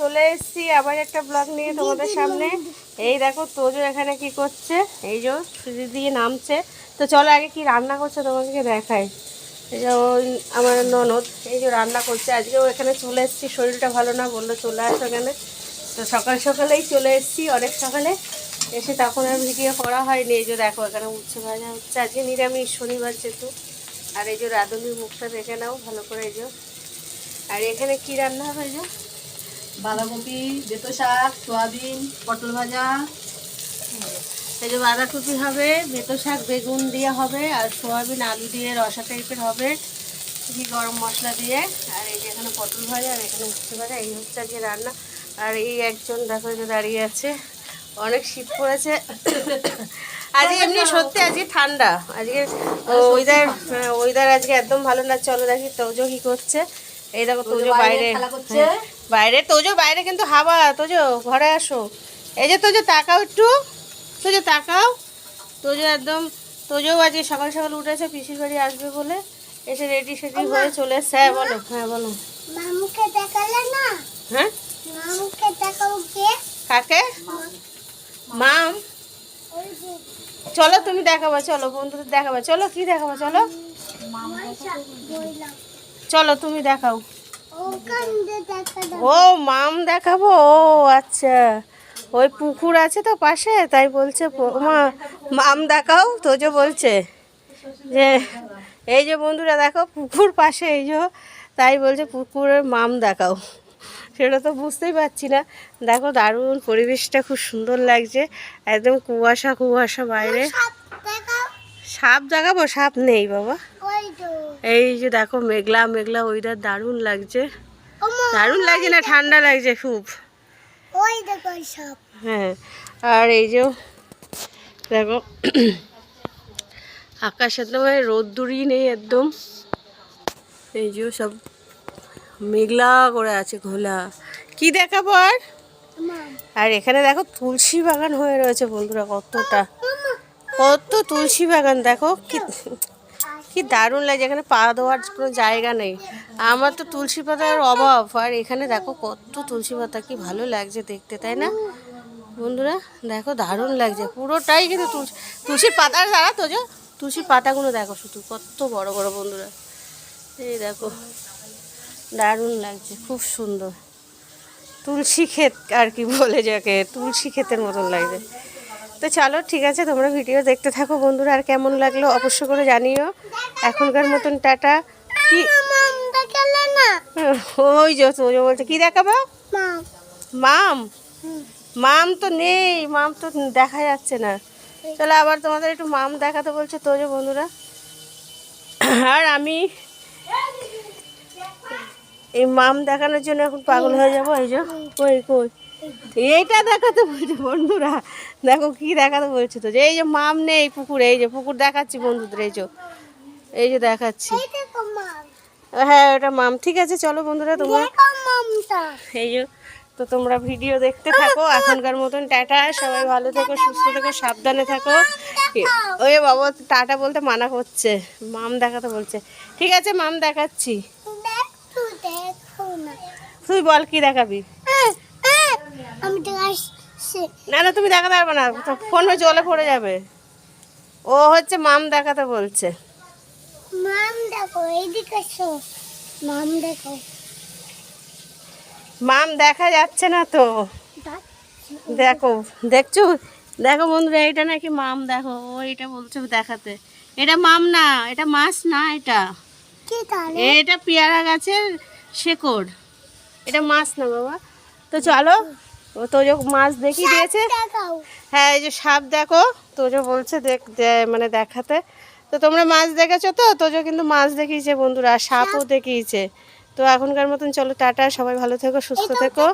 চলে এসেছি আবার একটা ব্লগ নিয়ে তোমাদের সামনে। এই দেখো, তোজো এখানে কি করছে? এই যে সুজি দিয়ে নামছে। তো চলো আগে কি রান্না করছে তোমাদেরকে দেখাই। এই যে ওই আমার ননদ, এই যে রান্না করছে। আজকেও এখানে চলে এসেছি, শরীরটা ভালো না বলল, চলে আসো এখানে। তো সকাল সকালেই চলে এসেছি, অনেক সকালে। এসে তখন আর ভিডিও করা হয়নি। এই যে দেখো, এখানে উচ্ছে ভাজা হচ্ছে। আজকে নিরামিষ, শনিবার যেহেতু। আর এই যে রাঁধুনির মুখটা দেখে নাও ভালো করে, এই যে। আর এখানে কি রান্না হবে যে? বাঁধাকপি বেতো শাক সয়াবিন পটল ভাজা। এই যে বাঁধাকপি হবে বেতো শাক বেগুন দিয়ে হবে আর সোয়াবিন আলু দিয়ে রসা টাইপের হবে। কি গরম মশলা দিয়ে। আর এই যে এখানে পটল ভাজা আর এখানে উচ্ছে ভাজা এই হচ্ছে আজকে রান্না। আর এই একজন দেখো যে দাঁড়িয়ে আছে। অনেক শীত পড়েছে। আজকে এমনি সত্যি আজকে ঠান্ডা। আজকে ওয়েদার ওয়েদার আজকে একদম ভালো না। চলো দেখি তোজো কি করছে। এই দেখো তোজো বাইরে খেলা করছে। বাইরে তোজো বাইরে কিন্তু হাওয়া। তোজো ঘরে আসো। এই যে তোজো তাকাও একটু। তোজো তাকাও। তোজো একদম তোজোও আজকে সকাল সকাল উঠেছে পিসির বাড়ি আসবে বলে। এসে রেডি সেডি হয়ে চলে এসছে। হ্যাঁ বলো হ্যাঁ বলো। মামুকে দেখালে না? হ্যাঁ? মামুকে দেখাও কে? কাকে? মাম চলো তুমি দেখাবো চলো বন্ধুদের দেখাবো। চলো কি দেখাবো চলো? চলো তুমি দেখাও। ও মাম দেখাবো? ও আচ্ছা। ওই পুকুর আছে তো পাশে তাই বলছে মা মাম দেখাও? তো যে বলছে যে এই যে বন্ধুরা দেখো পুকুর পাশে এই যে তাই বলছে পুকুরের মাম দেখাও। সেটা তো বুঝতেই পারছি না। দেখো দারুণ পরিবেশটা খুব সুন্দর লাগছে একদম কুয়াশা কুয়াশা বাইরে। সাপ দেখাবো? সাপ নেই বাবা। এই যে দেখো মেঘলা মেঘলা ওইটার দারুণ লাগছে। দারুণ লাগছে না? ঠান্ডা লাগছে খুব। হ্যাঁ আর এই যে দেখো তো মানে রোদ্দুরই নেই একদম। এই যে সব মেঘলা করে আছে ঘোলা। কি দেখাবো আর? আর এখানে দেখো তুলসী বাগান হয়ে রয়েছে বন্ধুরা কতটা। কত তুলসী বাগান দেখো কি কি দারুণ লাগছে এখানে পা দেওয়ার কোনো জায়গা নেই। আমার তো তুলসী পাতার অভাব, আর এখানে দেখো কত তুলসী পাতা, কি ভালো লাগছে দেখতে, তাই না? বন্ধুরা, দেখো দারুণ লাগছে, পুরোটাই কিন্তু তুলসী তুলসীর পাতার দ্বারা তো যে তুলসীর পাতাগুলো দেখো শুধু, কত বড় বড় বন্ধুরা। এই দেখো, দারুণ লাগছে, খুব সুন্দর। তুলসী ক্ষেত আর কি বলে যাকে, তুলসী ক্ষেতের মতন লাগছে। তো চলো, ঠিক আছে, তোমরা ভিডিও দেখতে থাকো বন্ধুরা, আর কেমন লাগল অবশ্য করে জানিও। এখনকার মতন টাটা। কি? ওই যে বলছে, কি দেখাবো? মাম। মাম তো নেই, মাম তো দেখা যাচ্ছে না। চলো, আবার তোমাদের একটু মাম দেখাতে বলছে তোজো বন্ধুরা। আর আমি এই মাম দেখানোর জন্য এখন পাগল হয়ে যাব এই যে। কই কই? এইটা দেখাতে বলছে বন্ধুরা। দেখো কি দেখাতে বলছে তো যে এই যে মাম নেই পুকুরে এই যে পুকুর দেখাচ্ছি বন্ধুদের এই যে। এই যে দেখাচ্ছি। হ্যাঁ ওটা মাম। ঠিক আছে চলো বন্ধুরা তোমরা এই যে তো তোমরা ভিডিও দেখতে থাকো। এখনকার মতন টাটা সবাই ভালো থেকো সুস্থ থেকো সাবধানে থাকো। ওই বাবা টাটা বলতে মানা করছে। মাম দেখাতে বলছে। ঠিক আছে মাম দেখাচ্ছি। তুই বল কি দেখাবি? আমি না না তুমি দেখাতে পারবে না তো ফোন জলে পড়ে যাবে। ও হচ্ছে মাম দেখাতে বলছে। মাম দেখো এইদিকে মাম দেখো। মাম দেখা যাচ্ছে না তো। দেখো দেখছ? দেখো বন্ধুরা এটা নাকি মাম দেখো ও এটা বলছে দেখাতে। এটা মাম না এটা মাছ না এটা। এটা পেয়ারা গাছের শেকড়। এটা মাছ না বাবা। তো চলো ও তো মাছ দেখিয়ে দিয়েছে। হ্যাঁ এই যে সাপ দেখো তোজো বলছে দেখ মানে দেখাতে। তো তোমরা মাছ দেখেছ তো? তোজো কিন্তু মাছ দেখিয়েছে বন্ধুরা সাপও দেখিয়েছে। তো এখনকার মতন চলো টাটা সবাই ভালো থেকো সুস্থ থেকো।